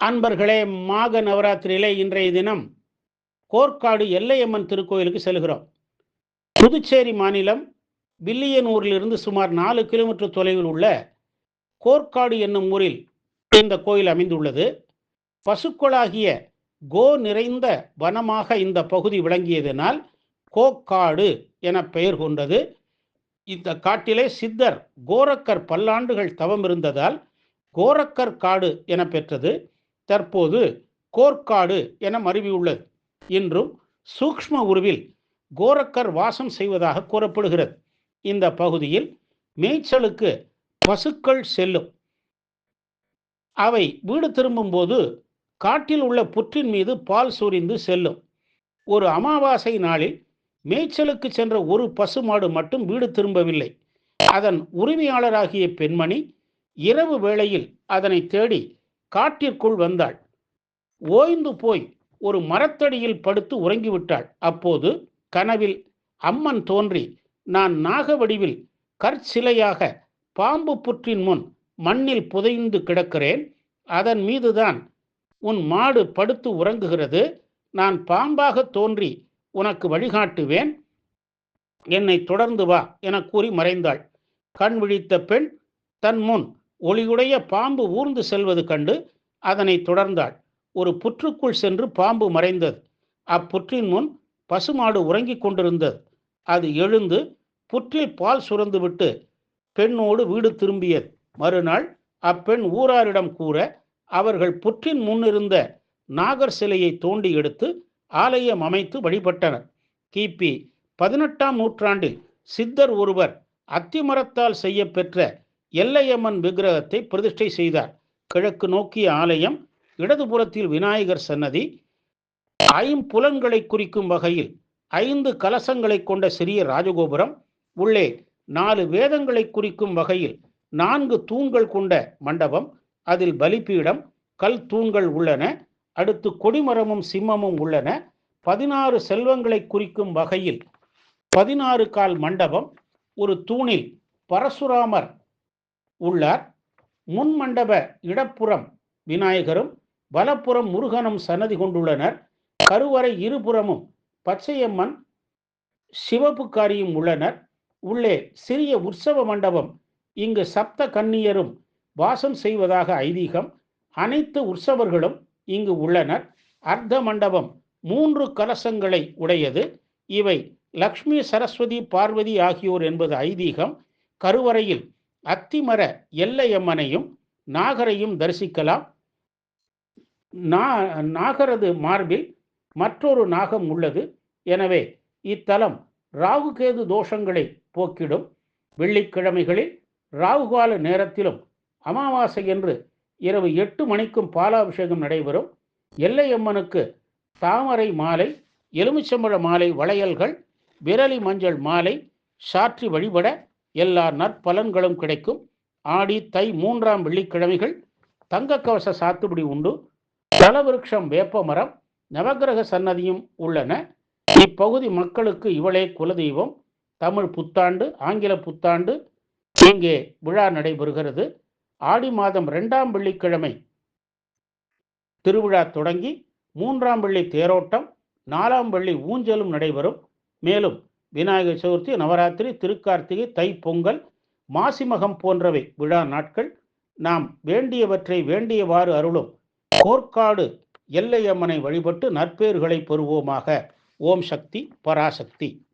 அன்பர்களே மாக நவராத்திரியிலே இன்றைய தினம் கோர்க்காடு எல்லையம்மன் திருக்கோயிலுக்கு செல்கிறோம். புதுச்சேரி மாநிலம் வில்லியனூரிலிருந்து சுமார் நாலு கிலோமீட்டர் தொலைவில் உள்ள கோர்க்காடு என்னும் ஊரில் இந்த கோயில் அமைந்துள்ளது. பசுக்களாகிய கோ நிறைந்த வனமாக இந்த பகுதி விளங்கியதனால் கோக்காடு என பெயர் கொண்டது. இந்த காட்டிலே சித்தர் கோரக்கர் பல்லாண்டுகள் தவம் இருந்ததால் கோரக்கர் காடு என பெற்றது. தற்போது கோர்க்காடு என மருவியுள்ளது. இன்றும் சூக்ஷ்ம உருவில் கோரக்கர் வாசம் செய்வதாக கூறப்படுகிறது. இந்த பகுதியில் மேய்ச்சலுக்கு பசுக்கள் செல்லும். அவை வீடு திரும்பும்போது காட்டில் உள்ள புற்றின் மீது பால் சொரிந்து செல்லும். ஒரு அமாவாசை நாளில் மேய்ச்சலுக்கு சென்ற ஒரு பசுமாடு மட்டும் வீடு திரும்பவில்லை. அதன் உரிமையாளராகிய பெண்மணி இரவு வேளையில் அதனை தேடி காட்டிற்குள் வந்தாள். ஓய்ந்து போய் ஒரு மரத்தடியில் படுத்து உறங்கிவிட்டாள். அப்போது கனவில் அம்மன் தோன்றி நான் நாக வடிவில் கற்சிலையாக பாம்பு புற்றின் முன் மண்ணில் புதைந்து கிடக்கிறேன். அதன் மீதுதான் உன் மாடு படுத்து உறங்குகிறது. நான் பாம்பாக தோன்றி உனக்கு வழிகாட்டுவேன். என்னை தொடர்ந்து வா என கூறி மறைந்தாள். கண் விழித்த பெண் தன் முன் ஒளியுடைய பாம்பு ஊர்ந்து செல்வது கண்டு அதனை தொடர்ந்தாள். ஒரு புற்றுக்குள் சென்று பாம்பு மறைந்தது. அப்புற்றின் முன் பசுமாடு உறங்கிக் கொண்டிருந்தது. அது எழுந்து புற்றில் பால் சுரந்துவிட்டு பெண்ணோடு வீடு திரும்பியது. மறுநாள் அப்பெண் ஊராரிடம் கூற அவர்கள் புற்றின் முன்னிருந்த நாகர் சிலையை தோண்டி எடுத்து ஆலயம் அமைத்து வழிபட்டனர். கிபி பதினெட்டாம் நூற்றாண்டில் சித்தர் ஒருவர் அத்திமரத்தால் செய்யப்பெற்ற எல்லையம்மன் விக்கிரகத்தை பிரதிஷ்டை செய்தார். கிழக்கு நோக்கிய ஆலயம் இடதுபுறத்தில் விநாயகர் சன்னதி ஐம்புலன்களை குறிக்கும் வகையில் ஐந்து கலசங்களை கொண்ட சிறிய ராஜகோபுரம் உள்ளே நாலு வேதங்களை குறிக்கும் வகையில் நான்கு தூண்கள் கொண்ட மண்டபம் அதில் பலிப்பீடம் கல் தூண்கள் உள்ளன அடுத்து கொடிமரமும் சிம்மமும் உள்ளன பதினாறு செல்வங்களை குறிக்கும் வகையில் பதினாறு கால் மண்டபம் ஒரு தூணில் பரசுராமர் உள்ளார். முன் மண்டப இடப்புறம் விநாயகரும் வலப்புறம் முருகனும் சன்னதி கொண்டுள்ளனர். கருவறை இருபுறமும் பச்சையம்மன் சிவப்புக்காரியும் உள்ளனர். உள்ளே சிறிய உற்சவ மண்டபம் இங்கு சப்த கன்னியரும் வாசம் செய்வதாக ஐதீகம். அனைத்து உற்சவர்களும் இங்கு உள்ளனர். அர்த்த மண்டபம் மூன்று கலசங்களை உடையது. இவை லக்ஷ்மி சரஸ்வதி பார்வதி ஆகியோர் என்பது ஐதீகம். கருவறையில் அத்திமர எல்லையம்மனையும் நாகரையும் தரிசிக்கலாம். நாகரது மார்பில் மற்றொரு நாகம் உள்ளது. எனவே இத்தலம் ராகுகேது தோஷங்களை போக்கிடும். வெள்ளிக்கிழமைகளில் ராகுகால நேரத்திலும் அமாவாசை என்று இரவு எட்டு மணிக்கும் பாலாபிஷேகம் நடைபெறும். எல்லையம்மனுக்கு தாமரை மாலை எலுமிச்சம்பழ மாலை வளையல்கள் விரலி மஞ்சள் மாலை சாற்றி வழிபட எல்லா நற்பலன்களும் கிடைக்கும். ஆடி தை மூன்றாம் வெள்ளிக்கிழமைகள் தங்க கவச சாத்துபடி உண்டு. தலவிருட்சம் வேப்ப மரம் நவகிரக சன்னதியும் உள்ளன. இப்பகுதி மக்களுக்கு இவளே குலதெய்வம். தமிழ் புத்தாண்டு ஆங்கில புத்தாண்டு இங்கே விழா நடைபெறுகிறது. ஆடி மாதம் ரெண்டாம் வெள்ளிக்கிழமை திருவிழா தொடங்கி மூன்றாம் வெள்ளி தேரோட்டம் நாலாம் வெள்ளி ஊஞ்சலும் நடைபெறும். மேலும் விநாயகர் சதுர்த்தி நவராத்திரி திருக்கார்த்திகை தை பொங்கல் மாசிமகம் போன்றவை விழா நாட்கள். நாம் வேண்டியவற்றை வேண்டியவாறு அருளும். கோர்க்காடு எல்லையம்மனை வழிபட்டு நற்பேறுகளை பெறுவோமாக. ஓம் சக்தி பராசக்தி.